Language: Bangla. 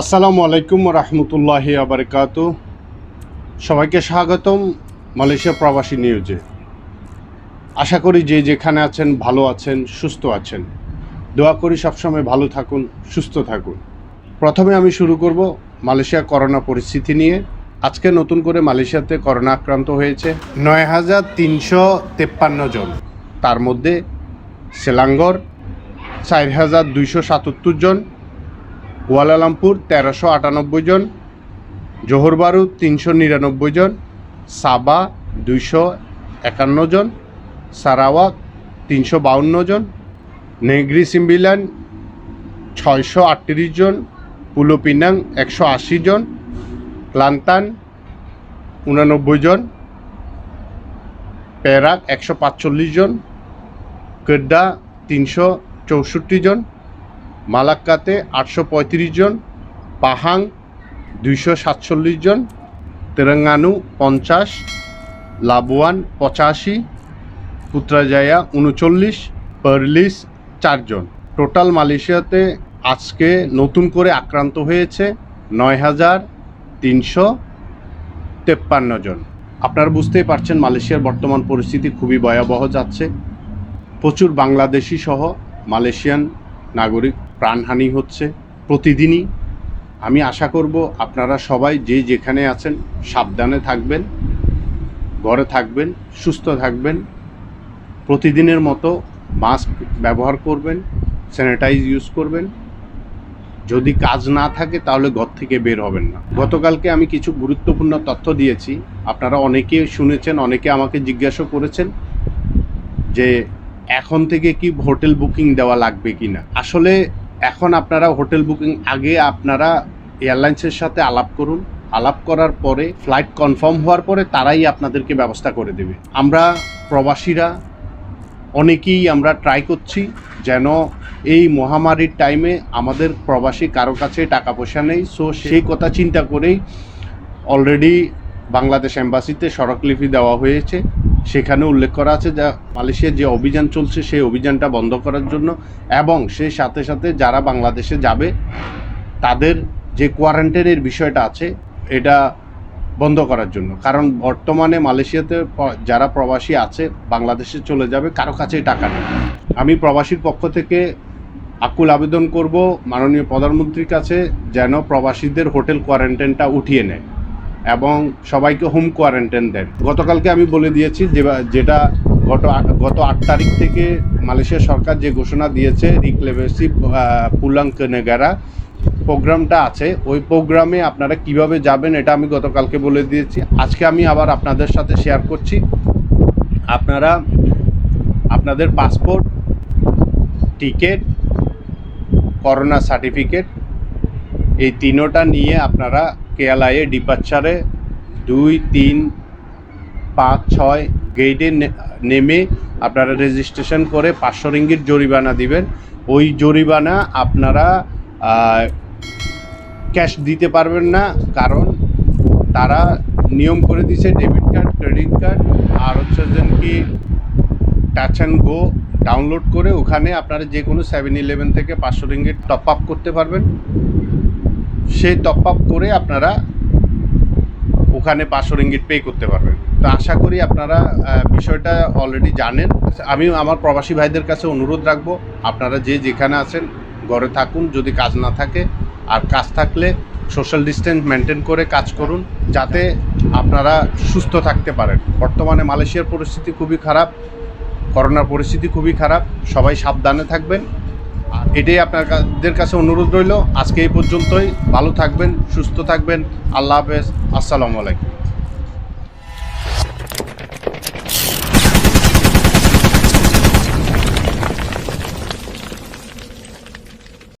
আসসালামু আলাইকুম রহমতুল্লাহি আবরকাত সবাইকে স্বাগতম মালয়েশিয়া প্রবাসী নিউজে। আশা করি যে যেখানে আছেন ভালো আছেন, সুস্থ আছেন। দোয়া করি সবসময় ভালো থাকুন, সুস্থ থাকুন। প্রথমে আমি শুরু করব মালয়েশিয়া করোনা পরিস্থিতি নিয়ে। আজকে নতুন করে মালয়েশিয়াতে করোনা আক্রান্ত হয়েছে নয় হাজার তিনশো তেপ্পান্ন জন। তার মধ্যে সেলাঙ্গর চার হাজার দুইশো সাতাত্তর জন কুয়ালালামপুর তেরোশো আটানব্বই জন জোহরবারু তিনশো নিরানব্বই জন, সাবা দুইশো একান্ন জন, সারাওয়াক তিনশো বাউন্ন জন, নেগ্রি সিম্বিলান ছয়শো আটত্রিশ জন, পুলোপিনাং একশো আশি জন, ক্লান্তান উনানব্বই জন, পেরাক একশো পাঁচচল্লিশ জন, কেড্ডা তিনশো চৌষট্টি জন মালাক্কাতে আটশো পঁয়ত্রিশ জন, পাহাং দুইশো সাতচল্লিশ জন তেলেঙ্গানু পঞ্চাশ, লাবুয়ান পঁচাশি পুত্রাজায়া উনচল্লিশ, পারলিস চারজন টোটাল মালয়েশিয়াতে আজকে নতুন করে আক্রান্ত হয়েছে নয় হাজার তিনশো তেপ্পান্ন জন। আপনারা বুঝতেই পারছেন মালয়েশিয়ার বর্তমান পরিস্থিতি খুবই ভয়াবহ যাচ্ছে। প্রচুর বাংলাদেশি সহ মালয়েশিয়ান নাগরিক প্রাণহানি হচ্ছে প্রতিদিনই। আমি আশা করব আপনারা সবাই যে যেখানে আছেন সাবধানে থাকবেন, ঘরে থাকবেন, সুস্থ থাকবেন, প্রতিদিনের মতো মাস্ক ব্যবহার করবেন, স্যানিটাইজ ইউজ করবেন। যদি কাজ না থাকে তাহলে ঘর থেকে বের হবেন না। গতকালকে আমি কিছু গুরুত্বপূর্ণ তথ্য দিয়েছি। আপনারা অনেকে শুনেছেন, অনেকে আমাকে জিজ্ঞাসা করেছেন যে এখন থেকে কি হোটেল বুকিং দেওয়া লাগবে কি না আসলে এখন আপনারা হোটেল বুকিং আগে আপনারা এয়ারলাইন্সের সাথে আলাপ করুন। আলাপ করার পরে ফ্লাইট কনফার্ম হওয়ার পরে তারাই আপনাদেরকে ব্যবস্থা করে দেবে। আমরা প্রবাসীরা অনেকেই আমরা ট্রাই করছি যেন এই মহামারীর টাইমে আমাদের প্রবাসী কারও কাছে টাকা পয়সা নেই। সো সেই কথা চিন্তা করেই অলরেডি বাংলাদেশ এম্বাসিতে সড়কলিপি দেওয়া হয়েছে। সেখানে উল্লেখ করা আছে যা মালয়েশিয়ার যে অভিযান চলছে, সেই অভিযানটা বন্ধ করার জন্য এবং সেই সাথে সাথে যারা বাংলাদেশে যাবে, তাদের যে কোয়ারেন্টাইনের বিষয়টা আছে, এটা বন্ধ করার জন্য। কারণ বর্তমানে মালয়েশিয়াতে যারা প্রবাসী আছে, বাংলাদেশে চলে যাবে, কারও কাছেই টাকা নেই। আমি প্রবাসীর পক্ষ থেকে আকুল আবেদন করব, মাননীয় প্রধানমন্ত্রীর কাছে যেন প্রবাসীদের হোটেল কোয়ারেন্টাইনটা উঠিয়ে নেয়। এবং সবাইকে হোম কোয়ারেন্টাইন দেন। গতকালকে আমি বলে দিয়েছি যে, যেটা গত গত আট তারিখ থেকে মালয়েশিয়া সরকার যে ঘোষণা দিয়েছে রিক্লেভেসি পুলাং কেনেগারা প্রোগ্রামটা আছে, ওই প্রোগ্রামে আপনারা কীভাবে যাবেন এটা আমি গতকালকে বলে দিয়েছি। আজকে আমি আবার আপনাদের সাথে শেয়ার করছি। আপনারা আপনাদের পাসপোর্ট, টিকিট, করোনা সার্টিফিকেট, এই তিনোটা নিয়ে আপনারা কেএলআইএ ডিপার্চারে দুই, তিন, পাঁচ, ছয় গেটে নেমে আপনারা রেজিস্ট্রেশন করে পাঁচশো রিঙ্গির জরিমানা দিবেন। ওই জরিমানা আপনারা ক্যাশ দিতে পারবেন না, কারণ তারা নিয়ম করে দিয়েছে ডেবিট কার্ড, ক্রেডিট কার্ড, আর হচ্ছে কি টাচ অ্যান্ড গো ডাউনলোড করে ওখানে আপনারা যে কোনো সেভেন ইলেভেন থেকে পাঁচশো রিঙ্গিট টপ আপ করতে পারবেন। সেই টপ আপ করে আপনারা ওখানে পাঁচশো রিঙ্গিট পে করতে পারবেন। তো আশা করি আপনারা বিষয়টা অলরেডি জানেন। আমি আমার প্রবাসী ভাইদের কাছে অনুরোধ রাখব, আপনারা যে যেখানে আছেন, ঘরে থাকুন, যদি কাজ না থাকে। আর কাজ থাকলে সোশ্যাল ডিস্টেন্স মেনটেন করে কাজ করুন, যাতে আপনারা সুস্থ থাকতে পারেন। বর্তমানে মালয়েশিয়ার পরিস্থিতি খুবই খারাপ, করোনার পরিস্থিতি খুবই খারাপ, সবাই সাবধানে থাকবেন। এটাই আপনাদের কাছে অনুরোধ রইল। আজকে এই পর্যন্তই। ভালো থাকবেন, সুস্থ থাকবেন। আল্লাহ হাফেজ। আসসালামু আলাইকুম।